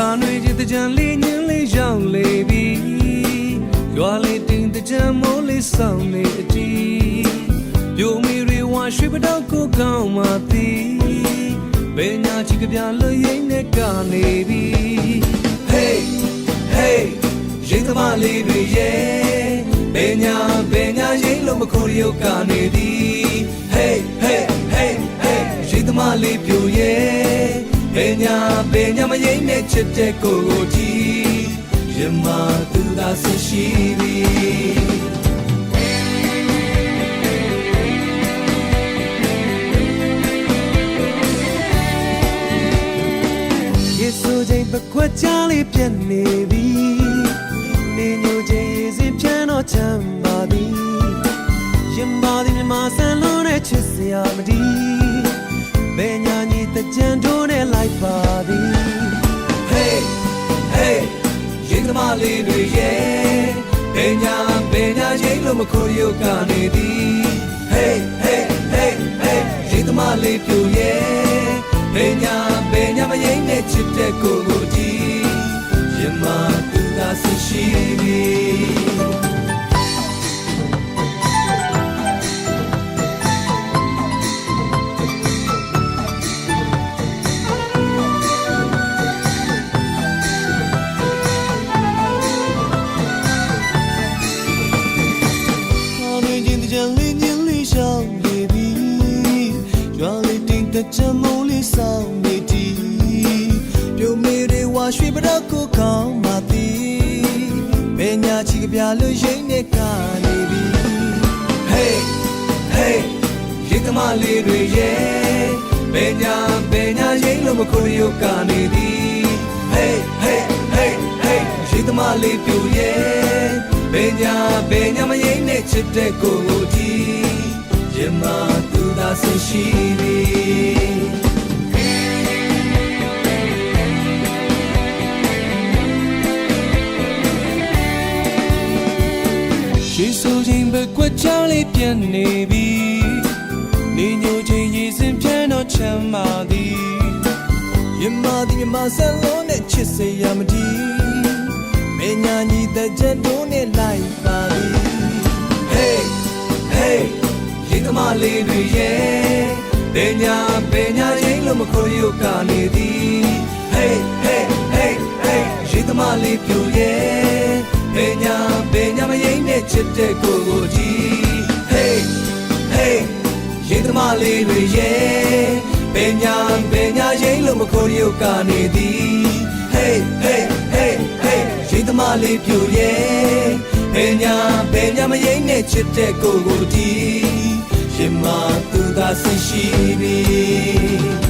ခါတွေချစ်တဲ့ကြံလေးညင်းလေးရောက်လေပြီရွာလေးတင်တဲ့ကြံမိုးလေးဆောင်နေအတီးပြိုမီတွေဝါရွှေပတောက်ကိုကောင်းမှသည်ဘယ်ညာချစ်ကပြလွရိမ့်နဲ့ကနေပြီ Hey hey ရင်သမားလေးတွေရဲ့ဘယ်ညာဘယ်ညာရင်လို့မခေါ်ရုပ်ကနေသည် ဘယ်ညာဘယ်ညာမရင်နဲ့ချစ်တဲ့ကိုကိုကြည့်ရမသူသာဆရှိပြီယေဆိုချိန်ပကွက်ချလေးပြတ်နေပြီနေညိုချိန်ရေစင်ပြန်တော့ချမ်းပါသည်ရင်ပါသည်မြမဆန်လို့တဲ့ချစ်စရာမဒီဘ လေးတွေရဲ့ဘယ်ညာဘယ်ညာရင်လို့မခေါ်ရုပ်ကနေသည် Hey hey hey hey ရင်သမားလေးပြိုရဲ့ဘယ်ညာဘယ်ညာမရင်နဲ့ချစ်တဲ့ကိုကို တင်တကြမုံလေးဆောင်နေတီပြုံမေတွေဝါရွှေပတော့ကိုကောင်းပါသည်ဘယ်ညာချီကပြလို့ရိမ့်နေကနေပြီ Hey hey ရင်သမားလေးတွေရဲ့ဘယ်ညာဘယ်ညာရိမ့်လို့မခေါ်ရုပ်ကနေသည် Hey hey hey hey ရင်သမားလေးပြူရဲ့ဘယ်ညာဘယ်ညာမရိမ့်နဲ့ချစ်တဲ့ကိုကိုကြည့်ရင်မသူ သာဆရှိပြီရှိဆိုခြင်းပဲကွက်ချလေးပြန်နေပြီနေညိုခြင်းရည်စင်ပြန်တော့ချမ်းပါသည်ယမဒီမြမဆန်လုံးနဲ့ချစ်စေရမဒီမညာညီတဲ့ချက်တို့နဲ့လိုက်ပါသည် လေးတွေရဲ့ဘယ်ညာဘယ်ညာရင်လို့မခေါ်ရုပ်ကနေသည် Hey hey hey hey ရင်သမားလေးပြိုရဲ့ဘယ်ညာဘယ်ညာမရင်နဲ့ချစ်တဲ့ကိုကိုကြည့် Hey hey ရင်သမားလေးတွေရဲ့ဘယ်ညာဘယ်ညာရင်လို့မခေါ်ရုပ်ကနေသည် Hey hey hey hey ရင်သမားလေးပြိုရဲ့ဘယ်ညာဘယ်ညာမရင်နဲ့ချစ်တဲ့ကိုကိုကြ ည့်ရင်မသူသာဆရှိပြီ